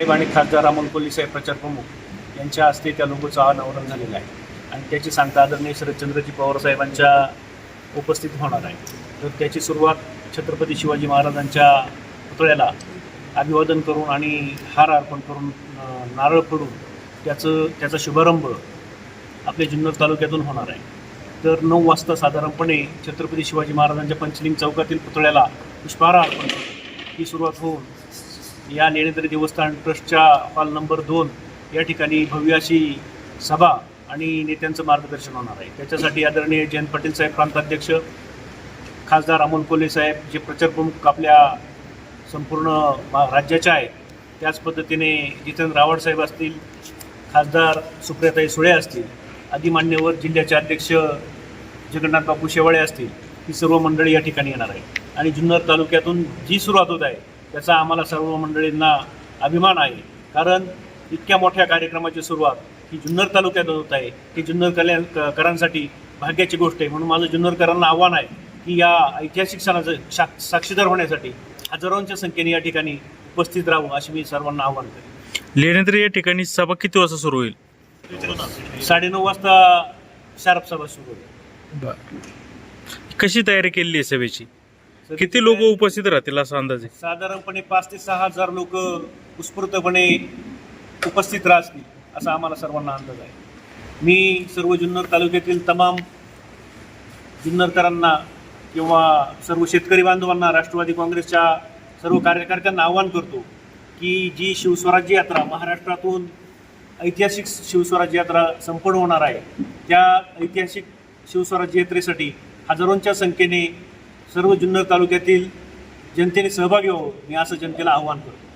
साहेब आणि खासदार अमोल कोल्हे साहेब प्रचार प्रमुख यांच्या हस्ते त्या लोगोचं अनावरण झालेलं आहे. आणि त्याची सांगता आदरणीय शरदचंद्रजी पवार साहेबांच्या उपस्थित होणार आहे. तर त्याची सुरुवात छत्रपती शिवाजी महाराजांच्या पुतळ्याला अभिवादन करून आणि हार अर्पण करून नारळ फोडून त्याचं त्याचा शुभारंभ आपल्या जुन्नर तालुक्यातून होणार आहे. तर नऊ वाजता साधारणपणे छत्रपती शिवाजी महाराजांच्या पंचलिंग चौकातील पुतळ्याला पुष्पहार अर्पण ही सुरुवात होऊन या लेणेदरी देवस्थान ट्रस्टच्या हॉल नंबर दोन या ठिकाणी भव्य अशी सभा आणि नेत्यांचं मार्गदर्शन होणार आहे. त्याच्यासाठी आदरणीय जयंत पाटील साहेब प्रांताध्यक्ष खासदार अमोल कोले साहेब जे प्रचार प्रमुख आपल्या संपूर्ण राज्याच्या आहेत त्याच पद्धतीने जितेंद्र रावळ साहेब असतील खासदार सुप्रियाताई सुळे असतील आदी मान्यवर जिल्ह्याचे अध्यक्ष जगन्नाथ बापू शेवाळे असतील ही सर्व मंडळी या ठिकाणी येणार आहे आणि जुन्नर तालुक्यातून जी सुरुवात होत आहे त्याचा आम्हाला सर्व मंडळींना अभिमान आहे. कारण इतक्या मोठ्या कार्यक्रमाची सुरुवात ही जुन्नर तालुक्यात होत आहे. ही जुन्नर कल्या क- करांसाठी भाग्याची गोष्ट आहे. म्हणून माझं जुन्नरकरांना आव्हान आहे की या ऐतिहासिक सणाचं सा साक्षीदार होण्यासाठी हजारोंच्या संख्येने या ठिकाणी उपस्थित राहावं अशी मी सर्वांना आव्हान करेन. लेण्याद्री या ठिकाणी सभा किती वाजता सुरू होईल? साडेनऊ वाजता शारप सभा सुरू होईल. कशी तयारी केलेली आहे सभेची? किती लोक उपस्थित राहतील असा अंदाज? आहे साधारणपणे पाच ते सहा हजार लोक उत्स्फूर्तपणे उपस्थित राहतील असा आम्हाला सर्वांना अंदाज आहे. मी सर्व जुन्नर तालुक्यातील तमाम जुन्नरकरांना किंवा सर्व शेतकरी बांधवांना राष्ट्रवादी काँग्रेसच्या सर्व कार्यकर्त्यांना आवाहन करतो की जी शिवस्वराज्य यात्रा महाराष्ट्रातून ऐतिहासिक शिवस्वराज्य यात्रा संपन्न होणार आहे त्या ऐतिहासिक शिवस्वराज्य यात्रेसाठी हजारोंच्या संख्येने सर्व जुन्नर तालुक्यातील जनतेने सहभागी व्हावं मी असं जनतेला आवाहन करतो.